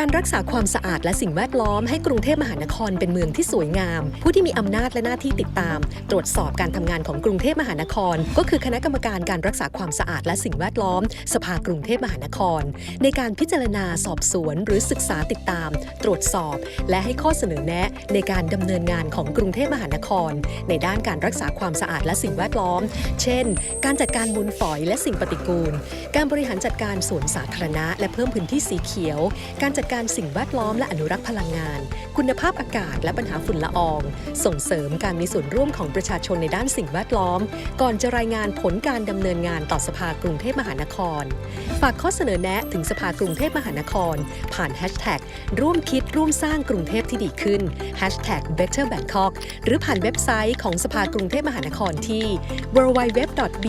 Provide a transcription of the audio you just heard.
การรักษาความสะอาดและสิ่งแวดล้อมให้กรุงเทพมหานครเป็นเมืองที่สวยงาม ผู้ที่มีอำนาจและหน้าที่ติดตาม ตรวจสอบการทำงานของกรุงเทพมหานคร ก็คือคณะกรรมการการรักษาความสะอาดและสิ่งแวดล้อม สภากรุงเทพมหานคร ในการพิจารณาสอบสวน หรือศึกษาติดตาม ตรวจสอบ และให้ข้อเสนอแนะในการดำเนินงานของกรุงเทพมหานคร ในด้านการรักษาความสะอาดและสิ่งแวดล้อม เช่น การจัดการมูลฝอยและสิ่งปฏิกูล การบริหารจัดการสวนสาธารณะ และเพิ่มพื้นที่สีเขียว การจัดการสิ่งแวดล้อมและอนุรักษ์พลังงาน คุณภาพอากาศและปัญหาฝุ่นละออง ส่งเสริมการมีส่วนร่วมของประชาชนในด้านสิ่งแวดล้อม ก่อนจะรายงานผลการดำเนินงานต่อสภากรุงเทพมหานคร ฝากข้อเสนอแนะถึงสภากรุงเทพมหานคร ผ่านแฮชแท็กร่วมคิดร่วมสร้างกรุงเทพที่ดีขึ้น Hashtag Better Bangkok หรือผ่านเว็บไซต์ของสภากรุงเทพมหานครที่ www.bmc.go.th